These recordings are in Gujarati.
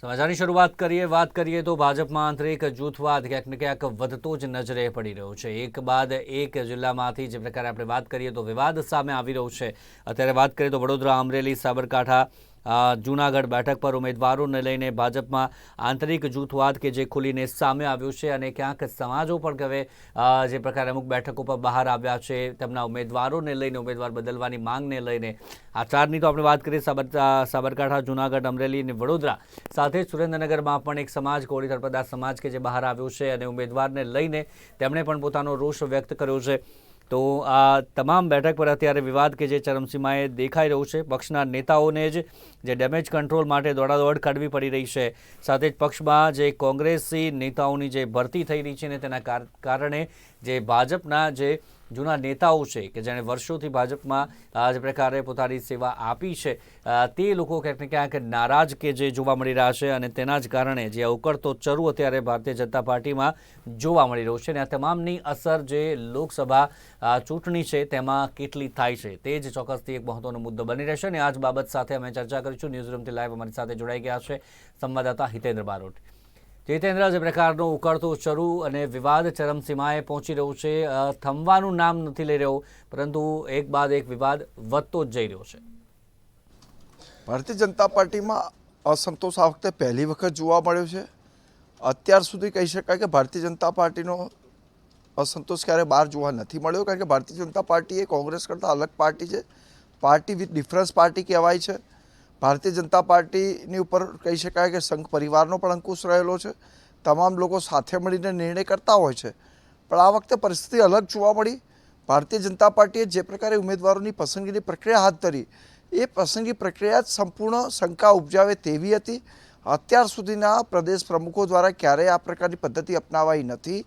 સમાચારની શરૂઆત કરીએ. વાત કરીએ તો ભાજપમાં આંતરિક જૂથવાદ ક્યાંક ને ક્યાંક વધતો જ નજરે પડી રહ્યો છે. એક બાદ એક જિલ્લામાંથી જે પ્રકારે આપણે વાત કરીએ તો વિવાદ સામે આવી રહ્યો છે. અત્યારે વાત કરીએ તો વડોદરા, અમરેલી, સાબરકાંઠા જૂનાગઢ બેઠક પર ઉમેદવારોને લઈને ભાજપમાં આંતરિક જૂથવાદ કે જે ખુલીને સામે આવ્યો છે અને ક્યાંક સમાજો પણ હવે જે પ્રકારે અમુક બેઠકો પર બહાર આવ્યા છે, તેમના ઉમેદવારોને લઈને, ઉમેદવાર બદલવાની માંગને લઈને. આ ચારની તો આપણે વાત કરીએ સાબર સાબરકાંઠા, જૂનાગઢ, અમરેલી અને વડોદરા. સાથે સુરેન્દ્રનગરમાં પણ એક સમાજ કોળી તળપદા સમાજ કે જે બહાર આવ્યો છે અને ઉમેદવારને લઈને તેમણે પણ પોતાનો રોષ વ્યક્ત કર્યો છે. તો આ તમામ બેઠક પર અત્યારે વિવાદ કે જે ચરમસીમાએ દેખાઈ રહ્યું છે, પક્ષના નેતાઓને જ જે ડેમેજ કંટ્રોલ માટે દોડાદોડ કાઢવી પડી રહી છે. સાથે જ પક્ષમાં જે કોંગ્રેસી નેતાઓની જે ભરતી થઈ રહી છે ને તેના કારણે જે ભાજપના જે જૂના નેતાઓ છે કે જેણે વર્ષોથી ભાજપમાં જે પ્રકારે પોતાની સેવા આપી છે તે લોકો ક્યાંક ક્યાંક નારાજ કે જે જોવા મળી રહ્યા છે અને તેના જ કારણે જે ઉકળતો ચરુ અત્યારે ભારતીય જનતા પાર્ટીમાં જોવા મળી રહ્યો છે અને આ તમામની અસર જે લોકસભા ચૂંટણી છે તેમાં કેટલી થાય છે તે જ ચોક્કસથી એક મહત્વનો મુદ્દો બની રહેશે અને આ જ બાબત સાથે અમે ચર્ચા કરીશું. ન્યૂઝરૂમથી લાઈવ અમારી સાથે જોડાઈ ગયા છે સંવાદદાતા હિતેન્દ્ર બારોટ. જીતેન્દ્ર જે પ્રકારનો ઉકળતો ચરુ અને વિવાદ ચરમસીમાએ પહોંચી રહ્યું છે થમવાનું નામ નથી લઈ રહ્યો, પરંતુ એક બાદ એક વિવાદ વધતો જ જઈ રહ્યો છે. ભારતીય જનતા પાર્ટીમાં અસંતોષ આ વખતે પહેલી વખત જોવા મળ્યો છે. અત્યાર સુધી કહી શકાય કે ભારતીય જનતા પાર્ટીનો અસંતોષ ક્યારે બહાર જોવા નથી મળ્યો, કારણ કે ભારતીય જનતા પાર્ટી એ કોંગ્રેસ કરતાં અલગ પાર્ટી છે. પાર્ટી વિથ ડિફરન્સ પાર્ટી કહેવાય છે. ભારતીય જનતા પાર્ટીની ઉપર કહી શકાય કે સંઘ પરિવારનો પણ અંકુશ રહેલો છે. તમામ લોકો સાથે મળીને નિર્ણય કરતા હોય છે. પણ આ વખતે પરિસ્થિતિ અલગ જોવા મળી. ભારતીય જનતા પાર્ટીએ જે પ્રકારે ઉમેદવારોની પસંદગીની પ્રક્રિયા હાથ ધરી, એ પસંદગી પ્રક્રિયા જ સંપૂર્ણ શંકા ઉપજાવે તેવી હતી. અત્યાર સુધીના પ્રદેશ પ્રમુખો દ્વારા ક્યારેય આ પ્રકારની પદ્ધતિ અપનાવાઈ નથી.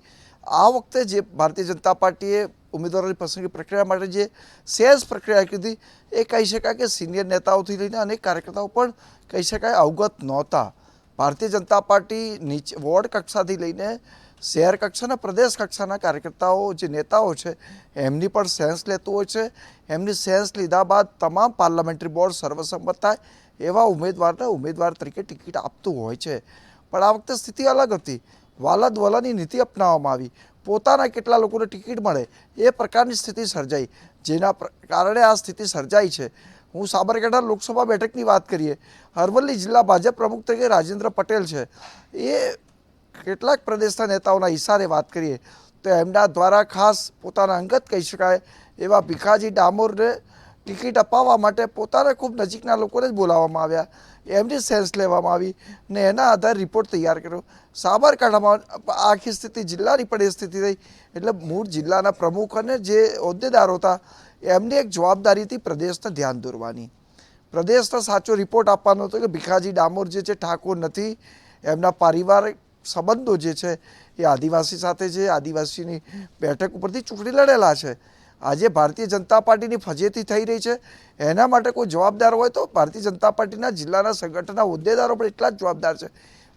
આ વખતે જે ભારતીય જનતા પાર્ટીએ ઉમેદવારોની પસંદગી પ્રક્રિયા માટે જે સહેજ પ્રક્રિયા કીધી એ કહી શકાય કે સિનિયર નેતાઓથી લઈને અનેક કાર્યકર્તાઓ પણ કહી શકાય અવગત નહોતા. ભારતીય જનતા પાર્ટી નીચે, વોર્ડ કક્ષાથી લઈને શહેર કક્ષાના પ્રદેશ કક્ષાના કાર્યકર્તાઓ, જે નેતાઓ છે, એમની પણ સેન્સ લેતું હોય છે. એમની સેન્સ લીધા બાદ તમામ પાર્લામેન્ટરી બોર્ડ સર્વસંમત થાય એવા ઉમેદવારને ઉમેદવાર તરીકે ટિકિટ આપતું હોય છે. પણ આ વખતે સ્થિતિ અલગ હતી. વાલદ વલાની નીતિ અપનાવવામાં આવી. પોતાના કેટલા લોકોને ટિકિટ મળે એ પ્રકારની સ્થિતિ સર્જાઈ. જેના કારણે આ સ્થિતિ સર્જાઈ છે. હું સાબરકાંઠા લોકસભા બેઠકની વાત કરીએ, અરવલ્લી જિલ્લા ભાજપ પ્રમુખ તરીકે રાજેન્દ્ર પટેલ છે. એ કેટલાક પ્રદેશના નેતાઓના ઇશારે વાત કરીએ, તો એમના દ્વારા ખાસ પોતાના અંગત કહી શકાય એવા ભીખાજી ડામોરને ટિકિટ અપાવવા માટે પોતાના ખૂબ નજીકના લોકોને જ બોલાવવામાં આવ્યા. એમની સેન્સ લેવામાં આવી ને એના આધારે રિપોર્ટ તૈયાર કર્યો. સાબરકાંઠામાં આખી સ્થિતિ જિલ્લાની પણ એ સ્થિતિ થઈ. એટલે મૂળ જિલ્લાના પ્રમુખ અને જે હોદ્દેદારો હતા, એમની એક જવાબદારી હતી પ્રદેશને ધ્યાન દોરવાની. પ્રદેશનો સાચો રિપોર્ટ આપવાનો હતો કે ભીખાજી ડામોર જે છે, ઠાકોર નથી. એમના પારિવારિક સંબંધો જે છે, એ આદિવાસી સાથે છે. આદિવાસીની બેઠક ઉપરથી ચૂંટણી લડેલા છે. આજે ભારતીય જનતા પાર્ટીની ફજેતી થઈ રહી છે. એના માટે કોઈ જવાબદાર હોય તો ભારતીય જનતા પાર્ટીના જિલ્લાના સંગઠનના હોદ્દેદારો પણ એટલા જ જવાબદાર છે.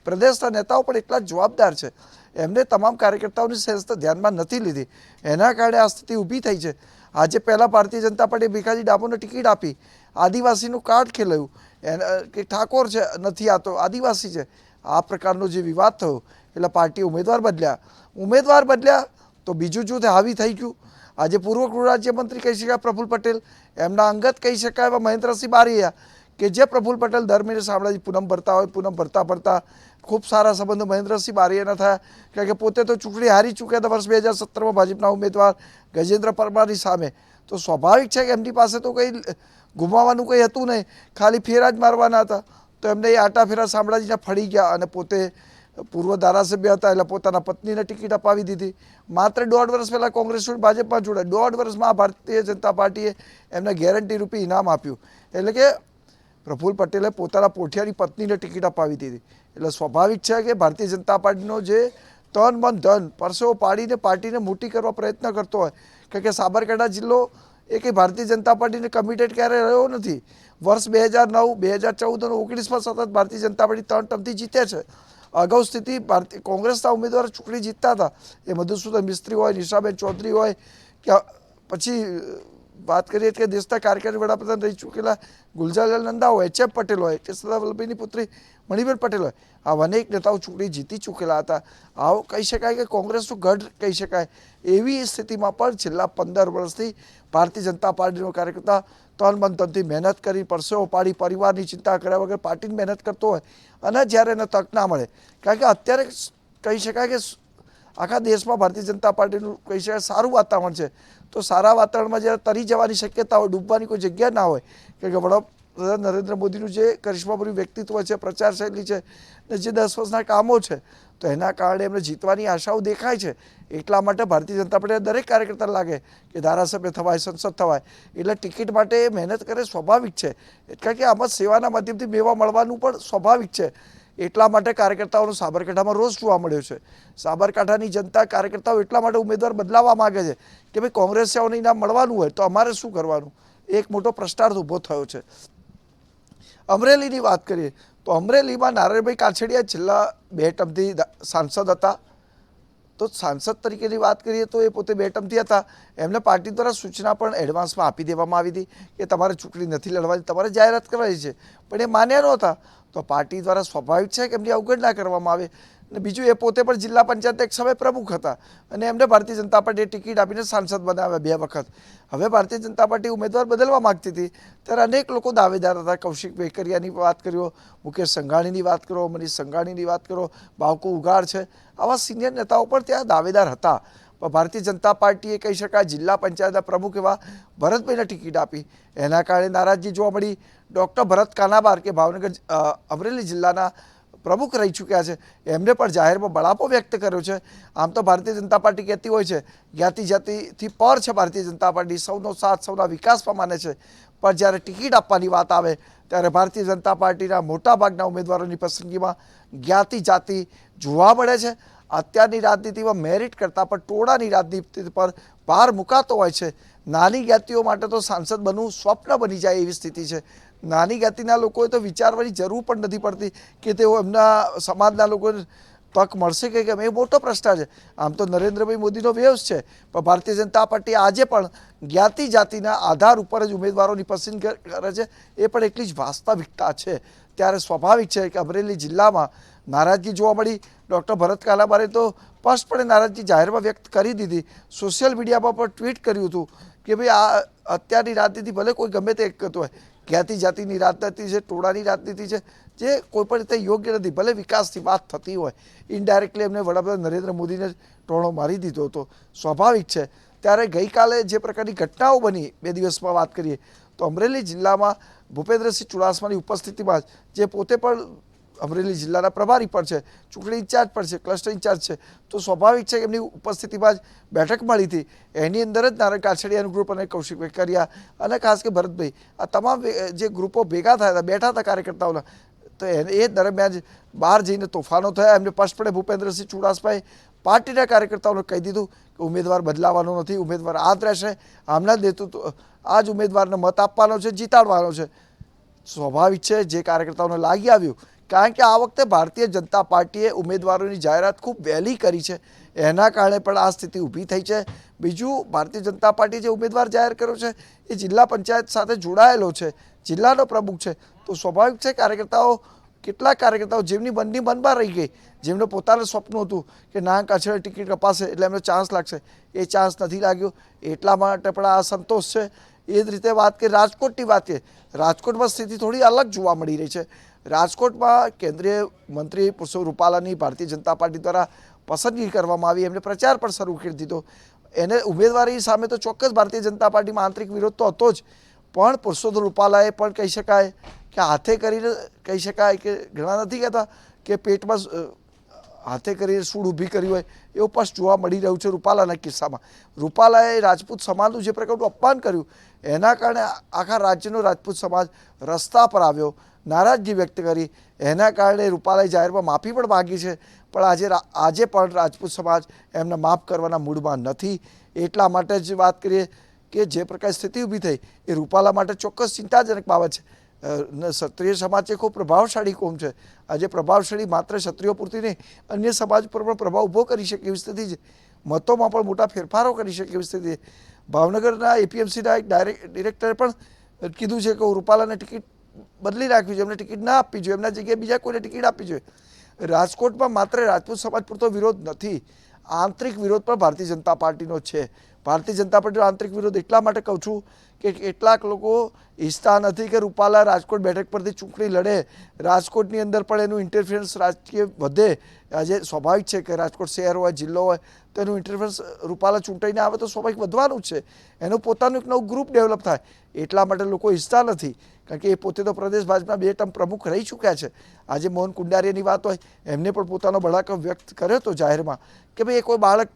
પ્રદેશના નેતાઓ પણ એટલા જ જવાબદાર છે. એમને તમામ કાર્યકર્તાઓની સેન્સ તો ધ્યાનમાં નથી લીધી. એના કારણે આ સ્થિતિ ઊભી થઈ છે. આજે પહેલાં ભારતીય જનતા પાર્ટીએ ભીખાજી ડામોરને ટિકિટ આપી. આદિવાસીનું કાર્ડ ખેલાયું. એના કે ઠાકોર છે, નથી આ તો આદિવાસી છે. આ પ્રકારનો જે વિવાદ થયો, એટલે પાર્ટી ઉમેદવાર બદલ્યા. ઉમેદવાર બદલ્યા તો બીજું જૂથ હાવી થઈ ગયું. આજે પૂર્વ ગૃહ રાજ્યમંત્રી કહી શકાય પ્રફુલ પટેલ, એમના અંગત કહી શકાય એવા મહેન્દ્રસિંહ બારીયા કે જે પ્રફુલ પટેલ દર મહિને શામળાજી પૂનમ ભરતા હોય, પૂનમ ભરતા ભરતા ખૂબ સારા સંબંધો મહેન્દ્રસિંહ બારીયાના થયા. કારણ કે પોતે તો ચૂંટણી હારી ચૂક્યા હતા વર્ષ બે હજાર સત્તરમાં ભાજપના ઉમેદવાર ગજેન્દ્ર પરમારની સામે. તો સ્વાભાવિક છે કે એમની પાસે તો કંઈ ગુમાવવાનું કંઈ હતું નહીં. ખાલી ફેરા જ મારવાના હતા. તો એમને એ આટા ફેરા શામળાજીના ફળી ગયા અને પોતે પૂર્વ ધારાસભ્ય હતા એટલે પોતાના પત્નીને ટિકિટ અપાવી દીધી. માત્ર દોઢ વર્ષ પહેલાં કોંગ્રેસ ભાજપમાં જોડાય. દોઢ વર્ષમાં ભારતીય જનતા પાર્ટીએ એમને ગેરંટી રૂપી ઇનામ આપ્યું. એટલે કે પ્રફુલ્લ પટેલે પોતાના પોઠિયાની પત્નીને ટિકિટ અપાવી દીધી. એટલે સ્વાભાવિક છે કે ભારતીય જનતા પાર્ટીનો જે તન મન ધન પરસેવો પાડીને પાર્ટીને મોટી કરવા પ્રયત્ન કરતો હોય, કારણ કે સાબરકાંઠા જિલ્લો એ કંઈ ભારતીય જનતા પાર્ટીને કમિટેડ ક્યારે રહ્યો નથી. વર્ષ બે હજાર નવ, બે હજાર ચૌદ અને ઓગણીસમાં સતત ભારતીય જનતા પાર્ટી ત્રણ ટર્મથી જીતે છે. અગાઉ સ્થિતિ, ભારતીય કોંગ્રેસના ઉમેદવાર ચૂંટણી જીતતા હતા. એ મધુસૂદન મિસ્ત્રી હોય, નિશાબેન ચૌધરી હોય, કે પછી વાત કરીએ કે દેશના કાર્યકારી વડાપ્રધાન રહી ચૂકેલા ગુલજારલાલ નંદા હોય, એચ એફ પટેલ હોય, કે સરદાર વલ્લભભાઈની પુત્રી મણિબેન પટેલ હોય, આવા અનેક નેતાઓ ચૂંટણી જીતી ચૂકેલા હતા. આવો કહી શકાય કે કોંગ્રેસનું ગઢ કહી શકાય. એવી સ્થિતિમાં પણ છેલ્લા પંદર વર્ષથી ભારતીય જનતા પાર્ટીનો કાર્યકર્તા તન મન તનથી મહેનત કરી પરસેવો પાડી પરિવારની ચિંતા કર્યા વગર પાર્ટીની મહેનત કરતો હોય અને જ્યારે એને તક ના મળે. કારણ કે અત્યારે કહી શકાય કે આખા દેશમાં ભારતીય જનતા પાર્ટીનું કહી શકાય સારું વાતાવરણ છે. તો સારા વાતાવરણમાં જ્યારે તરી જવાની શક્યતા હોય, ડૂબવાની કોઈ જગ્યા ના હોય, કે વડાપ્રધાન નરેન્દ્ર મોદીનું જે કરિશ્માભર્યું વ્યક્તિત્વ છે, પ્રચાર શૈલી છે, ને જે દસ વર્ષના કામો છે તો એના કારણે એમને જીતવાની આશાઓ દેખાય છે. એટલા માટે ભારતીય જનતા પાર્ટી દરેક કાર્યકર્તા લાગે કે ધારાસભ્ય થવાય, સંસદ થવાય. એટલે ટિકિટ માટે એ મહેનત કરે સ્વાભાવિક છે. કારણ કે આમાં સેવાના માધ્યમથી મેવા મળવાનું પણ સ્વાભાવિક છે. એટલા માટે કાર્યકર્તાઓનો સાબરકાંઠામાં રોષ જોવા મળ્યો છે. સાબરકાંઠાની જનતા કાર્યકર્તાઓ એટલા માટે ઉમેદવાર બદલાવવા માગે છે કે ભાઈ કોંગ્રેસીઓને ઇનામ મળવાનું હોય તો અમારે શું કરવાનું? એક મોટો પ્રશ્નાર્થ ઊભો થયો છે. અમરેલીની વાત કરીએ તો અમરેલીમાં નારાયણભાઈ કાછડિયા છેલ્લા બે ટર્મથી સાંસદ હતા. તો સાંસદ તરીકેની વાત કરીએ તો એ પોતે બે ટર્મથી હતા. એમને પાર્ટી દ્વારા સૂચના પણ એડવાન્સમાં આપી દેવામાં આવી હતી કે તમારે ચૂંટણી નથી લડવાની, તમારે જાહેરાત કરવાની છે. પણ એ માન્યા નહોતા. તો પાર્ટી દ્વારા સ્વાભાવિક છે કે એમની અવગણના કરવામાં આવે? અને બીજું એ પોતે પણ જિલ્લા પંચાયત એક સમય પ્રમુખ હતા. અને એમને ભારતીય જનતા પાર્ટીએ ટિકિટ આપીને સાંસદ બનાવ્યા બે વખત. હવે ભારતીય જનતા પાર્ટી ઉમેદવાર બદલવા માગતી હતી, ત્યારે અનેક લોકો દાવેદાર હતા. કૌશિક બેકરિયાની વાત કર્યો મુકેશ સંઘાણીની વાત કરો, મનીષ સંઘાણીની વાત કરો બાવકો ઉગાડ છે. આવા સિનિયર નેતાઓ પણ ત્યાં દાવેદાર હતા. ભારતીય જનતા પાર્ટીએ કહી શકાય જિલ્લા પંચાયતના પ્રમુખ એવા ભરતભાઈને ટિકિટ આપી. એના કારણે નારાજગી જોવા મળી. ડૉક્ટર ભરત કાનાબાર કે ભાવનગર અમરેલી જિલ્લાના પ્રમુખ રહી ચૂક્યા છે. એમને પણ જાહેરમાં બળાપો વ્યક્ત કર્યો છે. આમ તો ભારતીય જનતા પાર્ટી કહેતી હોય છે જ્ઞાતિ જાતિથી પર છે ભારતીય જનતા પાર્ટી, સૌનો સાથ, સૌના વિકાસમાં માને છે. પણ જ્યારે ટિકિટ આપવાની વાત આવે, ત્યારે ભારતીય જનતા પાર્ટીના મોટાભાગના ઉમેદવારોની પસંદગીમાં જ્ઞાતિ જાતિ જોવા મળે છે. અત્યારની રાજનીતિમાં મેરિટ કરતાં પણ ટોળાની રાજનીતિ પર ભાર મુકાતો હોય છે. નાની જ્ઞાતિઓ માટે તો સાંસદ બનવું સ્વપ્ન બની જાય એવી સ્થિતિ છે. નાની જ્ઞાતિના લોકોએ તો વિચારવાની જરૂર પણ નથી પડતી કે તેઓ એમના સમાજના લોકોને તક મળશે કે કેમ? એ મોટો પ્રશ્ન છે. આમ તો નરેન્દ્રભાઈ મોદીનો વેવ્સ છે. પણ ભારતીય જનતા પાર્ટી આજે પણ જ્ઞાતિ જાતિના આધાર ઉપર જ ઉમેદવારોની પસંદ કરે છે. એ પણ એટલી જ વાસ્તવિકતા છે. ત્યારે સ્વાભાવિક છે કે અમરેલી જિલ્લામાં નારાજગી જોવા મળી. ડૉક્ટર ભરત કાલાબારે તો સ્પષ્ટપણે નારાજગી જાહેરમાં વ્યક્ત કરી દીધી. સોશિયલ મીડિયામાં પણ ટ્વીટ કર્યું હતું કે ભાઈ, આ અત્યારની રાજનીતિ ભલે કોઈ ગમે તે એક કહેતું હોય જ્ઞાતિ જાતિની રાજનીતિ છે, ટોળાની રાજનીતિ છે, જે કોઈ પણ રીતે યોગ્ય નથી. ભલે વિકાસની વાત થતી હોય ઇનડાયરેક્ટલી એમને વડાપ્રધાન નરેન્દ્ર મોદીને ટોળો મારી દીધો હતો. સ્વાભાવિક છે. ત્યારે ગઈકાલે જે પ્રકારની ઘટનાઓ બની, બે દિવસમાં વાત કરીએ, તો અમરેલી જિલ્લામાં ભૂપેન્દ્રસિંહ ચુડાસમાની ઉપસ્થિતિમાં જે પોતે પણ અમરેલી જિલ્લાના પ્રભારી પણ છે, ચૂંટણી ઇન્ચાર્જ પણ છે, ક્લસ્ટર ઇન્ચાર્જ છે. તો સ્વાભાવિક છે કે એમની ઉપસ્થિતિમાં જ બેઠક મળી હતી. એની અંદર જ નારાયણ કાછડિયાનું ગ્રુપ અને કૌશિક વેકરિયા અને ખાસ કે ભરતભાઈ, આ તમામ જે ગ્રુપો ભેગા થયા હતા, બેઠા હતા કાર્યકર્તાઓના, તો એ દરમિયાન જ બહાર જઈને તોફાનો થયા. એમને સ્પષ્ટપણે ભૂપેન્દ્રસિંહ ચુડાસમાએ પાર્ટીના કાર્યકર્તાઓને કહી દીધું કે ઉમેદવાર બદલાવાનો નથી, ઉમેદવાર આ જ રહેશે. આમના નેતૃત્વ આ જ ઉમેદવારને મત આપવાનો છે, જીતાડવાનો છે. સ્વાભાવિક છે, જે કાર્યકર્તાઓને લાગી આવ્યું કારણ કે આ વખતે ભારતીય જનતા પાર્ટીએ ઉમેદવારોની જાહેરાત ખૂબ વહેલી કરી છે. એના કારણે પણ આ સ્થિતિ ઊભી થઈ છે. બીજું, ભારતીય જનતા પાર્ટી જે ઉમેદવાર જાહેર કર્યો છે, એ જિલ્લા પંચાયત સાથે જોડાયેલો છે. જિલ્લાનો પ્રમુખ છે. તો સ્વાભાવિક છે કાર્યકર્તાઓ, કેટલાક કાર્યકર્તાઓ જેમની મનની મનમાં રહી ગઈ, જેમને પોતાનું સ્વપ્ન હતું કે ના, કાછડે ટિકિટ કપાશે એટલે એમનો ચાન્સ લાગશે. એ ચાન્સ નથી લાગ્યો. એટલા માટે પણ આ સંતોષ છે. એ જ રીતે વાત કરીએ, રાજકોટની વાત કરીએ. રાજકોટમાં સ્થિતિ થોડી અલગ જોવા મળી રહી છે. રાજકોટમાં કેન્દ્રીય મંત્રી પુરુષો રૂપાલાની ભારતીય જનતા પાર્ટી દ્વારા પસંદગી કરવામાં આવી. એમને પ્રચાર પણ શરૂ કરી દીધો. એને ઉમેદવારી સામે તો ચોક્કસ ભારતીય જનતા પાર્ટીમાં આંતરિક વિરોધ તો હતો જ. પણ પુરુષોત્તમ રૂપાલાએ પણ કહી શકાય કે હાથે કરીને, કહી શકાય કે ઘણા નથી કહેતા કે પેટમાં હાથે કરીને સૂળ ઊભી કરી હોય એવું પણ જોવા મળી રહ્યું છે રૂપાલાના કિસ્સામાં. રૂપાલાએ રાજપૂત સમાજનું જે પ્રકારનું અપમાન કર્યું, એના કારણે આખા રાજ્યનો રાજપૂત સમાજ રસ્તા પર આવ્યો. નારાજગી વ્યક્ત કરી. એના કારણે રૂપાલાએ જાહેરમાં માફી પણ માગી છે. પણ આજે આજે પણ રાજપૂત સમાજ એમને માફ કરવાના મૂડમાં નથી. એટલા માટે જ વાત કરીએ કે જે પ્રકારે સ્થિતિ ઊભી થઈ એ રૂપાલા માટે ચોક્કસ ચિંતાજનક બાબત છે. ક્ષત્રિય સમાજ એ ખૂબ પ્રભાવશાળી કોમ છે. આજે પ્રભાવશાળી માત્ર ક્ષત્રિયો પૂરતી નહીં, અન્ય સમાજ પર પણ પ્રભાવ ઊભો કરી શકે એવી સ્થિતિ છે. મતોમાં પણ મોટા ફેરફારો કરી શકે એવી સ્થિતિ ભાવનગરના એપીએમસીના એક ડાયરેક્ટ ડિરેક્ટરે પણ કીધું છે કે રૂપાલાને ટિકિટ બદલી રાખવી જોઈએ, એમને ટિકિટ ના આપવી જોઈએ, એમના જગ્યાએ બીજા કોઈને ટિકિટ આપવી જોઈએ. રાજકોટમાં માત્ર રાજપૂત સમાજ પૂરતો વિરોધ નથી. આંતરિક વિરોધ પણ ભારતીય જનતા પાર્ટીનો છે. ભારતીય જનતા પાર્ટીનો આંતરિક વિરોધ એટલા માટે કહું છું કે કેટલાક લોકો ઈચ્છતા નથી કે રૂપાલા રાજકોટ બેઠક પરથી ચૂંટણી લડે. રાજકોટની અંદર પણ એનું ઇન્ટરફિયરન્સ રાજકીય વધે. આજે સ્વાભાવિક છે કે રાજકોટ શહેર હોય, જિલ્લો હોય, તો એનું ઇન્ટરફિયરન્સ રૂપાલા ચૂંટાઈને આવે તો સ્વાભાવિક વધવાનું છે. એનું પોતાનું એક નવું ગ્રુપ ડેવલપ થાય. એટલા માટે લોકો ઈચ્છતા નથી. કારણ કે એ પોતે તો પ્રદેશ ભાજપના બે ટર્મ પ્રમુખ રહી ચૂક્યા છે. આજે મોહન કુંડારીયાની વાત હોય, એમને પણ પોતાનો બળાકો વ્યક્ત કર્યો હતો જાહેરમાં કે ભાઈ કોઈ બાળક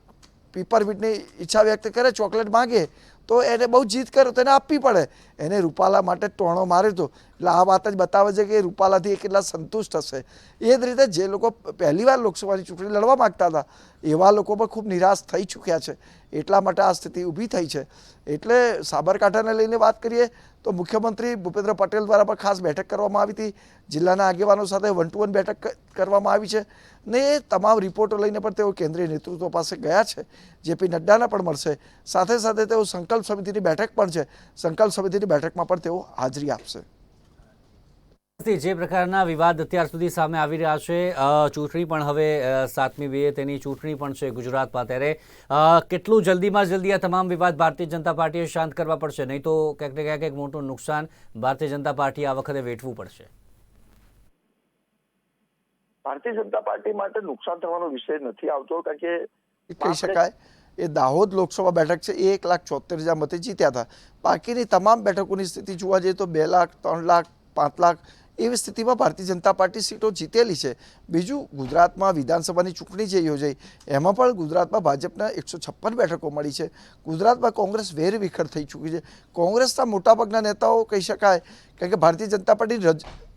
પીપરમીટની ઈચ્છા વ્યક્ત કરે, ચોકલેટ માંગે તો એને બહુ જીત કર્યો, તો એને આપવી પડે. એને રૂપાલા માટે ટોણો માર્યો હતો એટલે આ વાત જ બતાવે છે કે રૂપાલાથી એ કેટલા સંતુષ્ટ હશે. એ જ રીતે જે લોકો પહેલીવાર લોકસભાની ચૂંટણી લડવા માગતા હતા, એવા લોકો પણ ખૂબ નિરાશ થઈ ચૂક્યા છે. એટલા માટે આ સ્થિતિ ઊભી થઈ છે. એટલે સાબરકાંઠાને લઈને વાત કરીએ, તો મુખ્યમંત્રી ભૂપેન્દ્ર પટેલ દ્વારા પણ ખાસ બેઠક કરવામાં આવી હતી. જિલ્લાના આગેવાનો સાથે વન ટુ વન બેઠક કરવામાં આવી છે. ને એ તમામ રિપોર્ટો લઈને પણ તેઓ કેન્દ્રીય નેતૃત્વ પાસે ગયા છે. જેપી નડ્ડાને પણ મળશે. સાથે સાથે તેઓ સંકલ્પ સમિતિની બેઠક પણ છે. સંકલ્પ સમિતિની બેઠકમાં પણ તેઓ હાજરી આપશે. જે પ્રકારના વિવાદ અત્યાર સુધી સામે આવી રહ્યા છે ચૂંટણી પણ હવે સાતમી બે તેની ચૂંટણી પણ છે ગુજરાતમાં ત્યારે કેટલું જલ્દીમાં જલ્દી આ તમામ વિવાદ ભારતીય જનતા પાર્ટીએ શાંત કરવા પડશે? નહીં તો ક્યાંક ને ક્યાંક એક મોટું નુકસાન ભારતીય જનતા પાર્ટી આ વખતે વેઠવું પડશે. ભારતીય જનતા પાર્ટી માટે નુકસાન થવાનો વિષય નથી આવતો કારણ કે કહી શકાય. એ દાહોદ લોકસભા બેઠક છે, એ એક લાખ ચોતેર હજાર મતે જીત્યા હતા. બાકીની તમામ બેઠકોની સ્થિતિ જોવા જઈએ તો બે લાખ, ત્રણ લાખ, પાંચ લાખ એવી સ્થિતિમાં ભારતીય જનતા પાર્ટી સીટો જીતેલી છે. બીજું ગુજરાતમાં વિધાનસભાની ચૂંટણી જે યોજાઈ, એમાં પણ ગુજરાતમાં ભાજપના એકસો છપ્પન બેઠકો મળી છે. ગુજરાતમાં કોંગ્રેસ વેર વિખર થઈ ચૂકી છે. કોંગ્રેસના મોટાભાગના નેતાઓ કહી શકાય કારણ કે ભારતીય જનતા પાર્ટી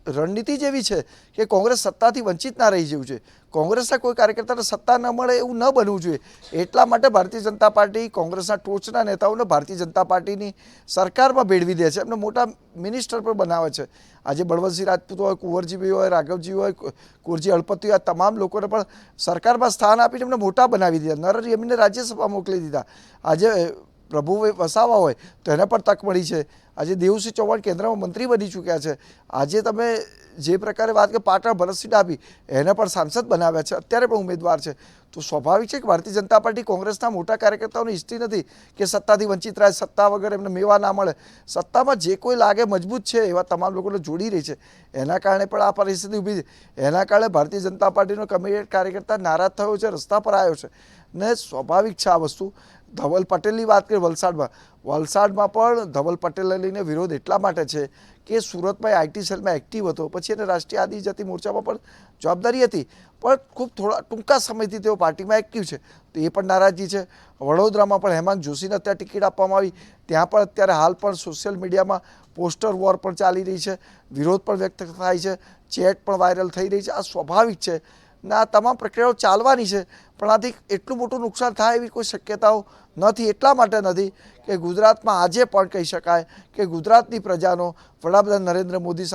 રણનીતિ જેવી છે કે કોંગ્રેસ સત્તાથી વંચિત ના રહી જેવું છે. કોંગ્રેસના કોઈ કાર્યકર્તાને સત્તા ન મળે એવું ન બનવું જોઈએ. એટલા માટે ભારતીય જનતા પાર્ટી કોંગ્રેસના ટોચના નેતાઓને ભારતીય જનતા પાર્ટીની સરકારમાં ભેળવી દે છે. એમને મોટા મિનિસ્ટર પણ બનાવે છે. આજે બળવંતસિંહ રાજપૂત હોય, કુંવરજીભાઈ હોય, રાઘવજી હોય કુરજી અળપતિ આ તમામ લોકોને પણ સરકારમાં સ્થાન આપીને એમને મોટા બનાવી દીધા. નરેન્દ્ર એમને રાજ્યસભા મોકલી દીધા. આજે પ્રભુ વસાવા હોય, તો એને પણ તક મળી છે. આજે દેવસિંહ ચૌહાણ કેન્દ્રમાં મંત્રી બની ચૂક્યા છે. આજે તમે જે પ્રકારે વાત કે પાટણ ભરતસિંહ ડાભી એને પણ સાંસદ બનાવ્યા છે. અત્યારે પણ ઉમેદવાર છે. તો સ્વાભાવિક છે કે ભારતીય જનતા પાર્ટી કોંગ્રેસના મોટા કાર્યકર્તાઓની હિસ્ટ્રી નથી કે સત્તાથી વંચિત રહે, સત્તા વગર એમને મેવા ના મળે. સત્તામાં જે કોઈ લાગે મજબૂત છે, એવા તમામ લોકોને જોડી રહી છે. એના કારણે પણ આ પરિસ્થિતિ ઊભી છે. એના કારણે ભારતીય જનતા પાર્ટીનો કમિટેડ કાર્યકર્તા નારાજ થયો છે, રસ્તા પર આવ્યો છે. ને સ્વાભાવિક છે આ વસ્તુ. ધવલ પટેલની વાત કરીએ વલસાડમાં. વલસાડમાં પણ ધવલ પટેલને લઈને વિરોધ એટલા માટે છે કે સુરતમાં આઈટી સેલમાં એક્ટિવ હતો. પછી એને રાષ્ટ્રીય આદિજાતિ મોરચામાં પણ જવાબદારી હતી. પણ ખૂબ થોડા ટૂંકા સમયથી તેઓ પાર્ટીમાં એક્ટિવ છે. તો એ પણ નારાજગી છે. વડોદરામાં પણ હેમાંગ જોશીને અત્યારે ટિકિટ આપવામાં આવી. ત્યાં પણ અત્યારે હાલ પણ સોશિયલ મીડિયામાં પોસ્ટર વોર પણ ચાલી રહી છે. વિરોધ પણ વ્યક્ત થાય છે. ચેટ પણ વાયરલ થઈ રહી છે. આ સ્વાભાવિક છે. ને તમામ પ્રક્રિયાઓ ચાલવાની છે. પણ આથી એટલું મોટું નુકસાન થાય એવી કોઈ શક્યતાઓ નથી, એટલા માટે નથી કે ગુજરાતમાં આજે પણ કહી શકાય કે ગુજરાતની પ્રજાનો વડાપ્રધાન નરેન્દ્ર મોદી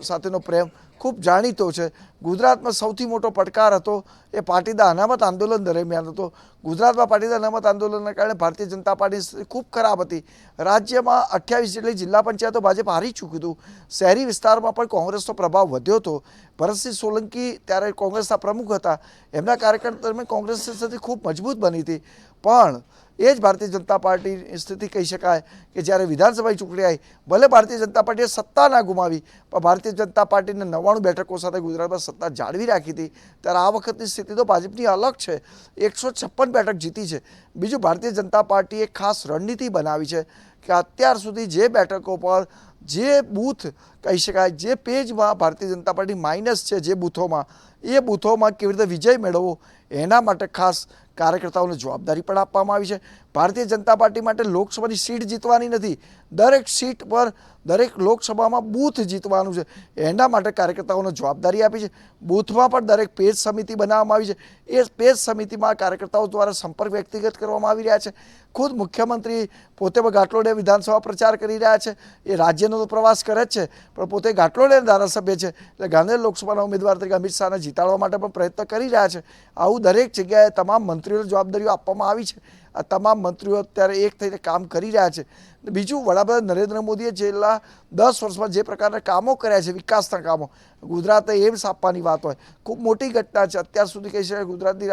સાથેનો પ્રેમ ખૂબ જાણીતો છે. ગુજરાતમાં સૌથી મોટો પડકાર હતો એ પાટીદાર અનામત આંદોલન દરમિયાન હતો. ગુજરાતમાં પાટીદાર અનામત આંદોલનના કારણે ભારતીય જનતા સ્થિતિ ખૂબ ખરાબ હતી. રાજ્યમાં અઠ્યાવીસ જેટલી જિલ્લા પંચાયતો ભાજપ હારી ચૂક્યું હતું. શહેરી વિસ્તારમાં પણ કોંગ્રેસનો પ્રભાવ વધ્યો હતો. ભરતસિંહ સોલંકી ત્યારે કોંગ્રેસના પ્રમુખ હતા. એમના કાર્યકાળ દરમિયાન કોંગ્રેસની સાથે ખૂબ મજબૂત બની હતી. પણ એ જ ભારતીય જનતા પાર્ટીની સ્થિતિ કહી શકાય કે જ્યારે વિધાનસભાની ચૂંટણી આવી, ભલે ભારતીય જનતા પાર્ટીએ સત્તા ના ગુમાવી, પણ ભારતીય જનતા પાર્ટીને નવ્વાણું બેઠકો સાથે ગુજરાતમાં સત્તા જાળવી રાખી હતી. ત્યારે આ વખતની સ્થિતિ તો ભાજપની અલગ છે. એકસો છપ્પન બેઠક જીતી છે. બીજું, ભારતીય જનતા પાર્ટીએ ખાસ રણનીતિ બનાવી છે કે અત્યાર સુધી જે બેઠકો પર, જે બૂથ કહી શકાય, જે પેજમાં ભારતીય જનતા પાર્ટી માઇનસ છે જે બૂથોમાં, એ બૂથોમાં કેવી રીતે વિજય મેળવવો, એના માટે ખાસ કાર્યકર્તાઓને જવાબદારી પણ આપવામાં આવી છે. ભારતીય જનતા પાર્ટી માટે લોકસભાની સીટ જીતવાની નથી. દરેક સીટ પર દરેક લોકસભામાં બૂથ જીતવાનું છે. એના માટે કાર્યકર્તાઓને જવાબદારી આપી છે. બૂથમાં પણ દરેક પેજ સમિતિ બનાવવામાં આવી છે. એ પેજ સમિતિમાં કાર્યકર્તાઓ દ્વારા સંપર્ક વ્યક્તિગત કરવામાં આવી રહ્યા છે. ખુદ મુખ્યમંત્રી પોતે પણ ઘાટલોડે વિધાનસભા પ્રચાર કરી રહ્યા છે. એ રાજ્યનો તો પ્રવાસ કરે જ છે, પણ પોતે ઘાટલોડે ધારાસભ્ય છે. એટલે ગાંધીનગર લોકસભાના ઉમેદવાર તરીકે અમિત શાહને જીતાડવા માટે પણ પ્રયત્ન કરી રહ્યા છે. આવું દરેક જગ્યાએ તમામ મંત્રીઓને જવાબદારીઓ આપવામાં આવી છે. આ તમામ મંત્રીઓ અત્યારે એક થઈને કામ કરી રહ્યા છે. બીજું વડાપ્રધાન નરેન્દ્ર મોદીએ છેલ્લા દસ વર્ષમાં જે પ્રકારના કામો કર્યા છે, વિકાસના કામો ગુજરાતે એમ્સ આપવાની વાત હોય, ખૂબ મોટી ઘટના છે. અત્યાર સુધી કહી શકાય ગુજરાતની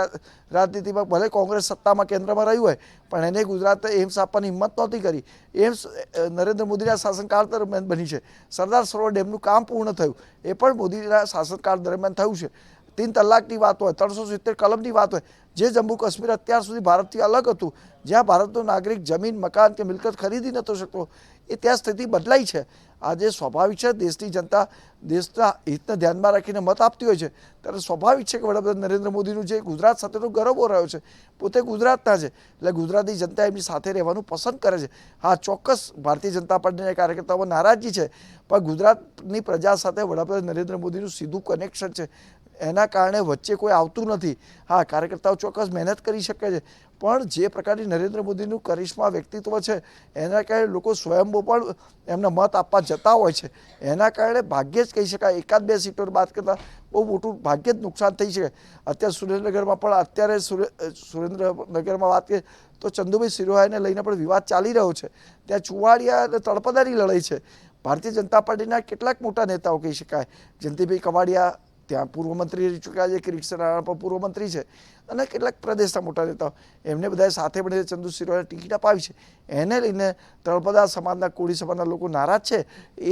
રાજનીતિમાં ભલે કોંગ્રેસ સત્તામાં કેન્દ્રમાં રહ્યું હોય, પણ એને ગુજરાતે એમ્સ આપવાની હિંમત નહોતી કરી. એમ્સ નરેન્દ્ર મોદીના શાસનકાળ દરમિયાન બની છે. સરદાર સરોવર ડેમનું કામ પૂર્ણ થયું. એ પણ મોદીના શાસનકાળ દરમિયાન થયું છે. તીન તલાકની વાત હોય, ત્રણસો સિત્તેર કલમની વાત હોય, જે જમ્મુ કાશ્મીર અત્યાર સુધી ભારતથી અલગ હતું, જ્યાં ભારતનો નાગરિક જમીન, મકાન કે મિલકત ખરીદી નહોતો શકતો, એ ત્યાં સ્થિતિ બદલાઈ છે. આજે સ્વાભાવિક છે, દેશની જનતા દેશના હિતને ધ્યાનમાં રાખીને મત આપતી હોય છે, ત્યારે સ્વાભાવિક છે કે વડાપ્રધાન નરેન્દ્ર મોદીનું જે ગુજરાત સાથેનો ગૌરવ રહ્યો છે, પોતે ગુજરાતના છે, એટલે ગુજરાતી જનતા એમની સાથે રહેવાનું પસંદ કરે છે. હા, ચોક્કસ ભારતીય જનતા પાર્ટીના કાર્યકર્તાઓમાં નારાજગી છે, પણ ગુજરાતની પ્રજા સાથે વડાપ્રધાન નરેન્દ્ર મોદીનું સીધું કનેક્શન છે. એના કારણે વચ્ચે કોઈ આવતું નથી. હા, કાર્યકર્તાઓ ચોક્કસ મહેનત કરી શકે છે, પણ જે પ્રકારની નરેન્દ્ર મોદીનું કરિશ્મા વ્યક્તિત્વ છે, એના કારણે લોકો સ્વયંભૂ પણ એમને મત આપવા જતા હોય છે. એના કારણે ભાગ્યે જ કહી શકાય, એકાદ બે સીટો બાદ કરતાં બહુ મોટું ભાગ્યે જ નુકસાન થઈ શકે. અત્યારે સુરેન્દ્રનગરમાં પણ અત્યારે સુરેન્દ્રનગરમાં વાત કરીએ તો ચંદુભાઈ સિરોહાને લઈને પણ વિવાદ ચાલી રહ્યો છે. ત્યાં ચુવાડિયા અને તળપદાની લડાઈ છે. ભારતીય જનતા પાર્ટીના કેટલાક મોટા નેતાઓ કહી શકાય. જયંતિભાઈ કવાડિયા ત્યાં પૂર્વ મંત્રી રહી ચૂક્યા છે કિરીટ પણ પૂર્વ મંત્રી છે. અને કેટલાક પ્રદેશના મોટા નેતાઓ. એમને બધાએ સાથે મળીને ચંદુ સિરોહાને ટિકિટ અપાવી છે. એને લઈને તળપદા સમાજના, કોળી સમાજના લોકો નારાજ છે.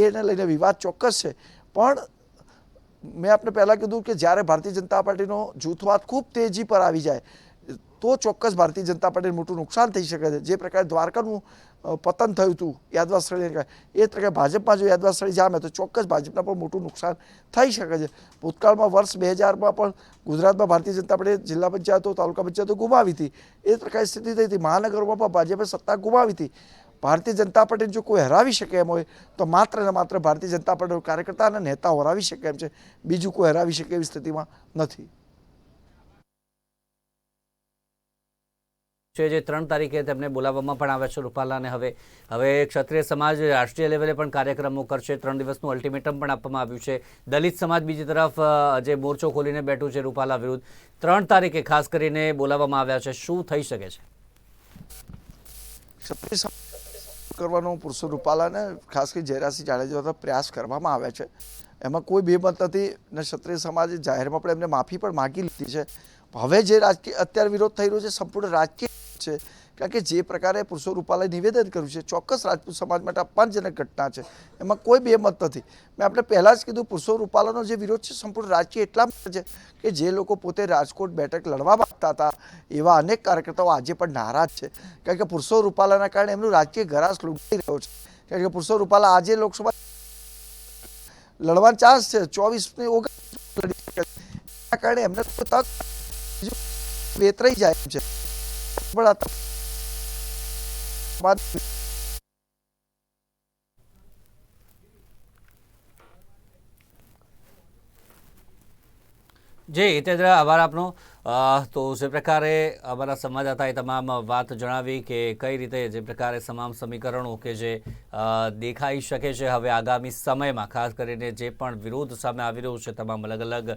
એને લઈને વિવાદ ચોક્કસ છે. પણ મેં આપને પહેલાં કીધું કે જ્યારે ભારતીય જનતા પાર્ટીનો જૂથવાદ ખૂબ તેજી પર આવી જાય તો ચોક્કસ ભારતીય જનતા પાર્ટીને મોટું નુકસાન થઈ શકે છે. જે પ્રકારે દ્વારકાનું પતન થયું હતું યાદવા એ પ્રકારે ભાજપમાં જો યાદવા સ્થળે જામે તો ચોક્કસ ભાજપના પણ મોટું નુકસાન થઈ શકે છે. ભૂતકાળમાં વર્ષ બે હજારમાં પણ ગુજરાતમાં ભારતીય જનતા પાર્ટીએ જિલ્લા પંચાયતો, તાલુકા પંચાયતો ગુમાવી હતી. એ જ પ્રકારની સ્થિતિ થઈ હતી. મહાનગરોમાં પણ ભાજપે સત્તા ગુમાવી હતી. ભારતીય જનતા પાર્ટીને જો કોઈ હરાવી શકે એમ હોય, તો માત્ર ને માત્ર ભારતીય જનતા પાર્ટીના કાર્યકર્તા અને નેતાઓ હરાવી શકે એમ છે. બીજું કોઈ હરાવી શકે એવી સ્થિતિમાં નથી. છે જે ત્રણ તારીખે તેમને બોલાવવામાં પણ આવ્યા છે રૂપાલાને હવે હવે ક્ષત્રિય સમાજ રાષ્ટ્રીય લેવલે પણ કાર્યક્રમો કરશે. ત્રણ દિવસનું અલ્ટિમેટમ પણ આપવામાં આવ્યું છે. દલિત સમાજ બીજી તરફ જે મોરચો ખોલીને બેઠું છે રૂપાલા વિરુદ્ધ, ત્રણ તારીખે ખાસ કરીને બોલાવવામાં આવ્યા છે. શું થઈ શકે છે? કરવાનો પુરુષો રૂપાલાને ખાસ કરી જયરાસિંહ જાડેજા દ્વારા પ્રયાસ કરવામાં આવ્યા છે. એમાં કોઈ બેમત નથી ને ક્ષત્રિય સમાજે જાહેરમાં પણ એમને માફી પણ માગી લીધી છે. હવે જે રાજકીય, અત્યારે વિરોધ થઈ રહ્યો છે, સંપૂર્ણ રાજકીય છે. કારણ કે જે પ્રકારે પુરુષો રૂપાલાએ નિવેદન કર્યું છે, ચોક્કસ રાજપૂત સમાજ માટે અપમાનજનક ઘટના છે. એમાં કોઈ બેમત નથી. મેં આપણે પહેલાં જ કીધું પુરુષો રૂપાલાનો જે વિરોધ છે, સંપૂર્ણ રાજકીય એટલા માટે છે કે જે લોકો પોતે રાજકોટ બેઠક લડવા માંગતા હતા, એવા અનેક કાર્યકર્તાઓ આજે પણ નારાજ છે. કારણ કે પુરુષો રૂપાલાના કારણે એમનું રાજકીય ઘરાસ લૂંટાઈ રહ્યો છે. કારણ કે પુરુષો રૂપાલા આજે લોકસભા લડવાનો ચાન્સ છે ચોવીસની એના કારણે એમને તક વેતરાઈ જાય છે. પણ આ તક- બાદ- જે હિતેન્દ્ર, આભાર આપનો. તો જે પ્રકારે અમારા સંવાદદાતાએ તમામ વાત જણાવી કે કઈ રીતે જે પ્રકારે તમામ સમીકરણો કે જે દેખાઈ શકે છે હવે આગામી સમયમાં, ખાસ કરીને જે પણ વિરોધ સામે આવી રહ્યું છે તમામ અલગ અલગ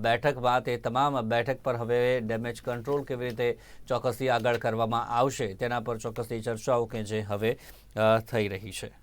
બેઠકમાં, તે તમામ બેઠક પર હવે ડેમેજ કંટ્રોલ કેવી રીતે ચોક્કસથી આગળ કરવામાં આવશે તેના પર ચોક્કસથી ચર્ચાઓ કે જે હવે થઈ રહી છે.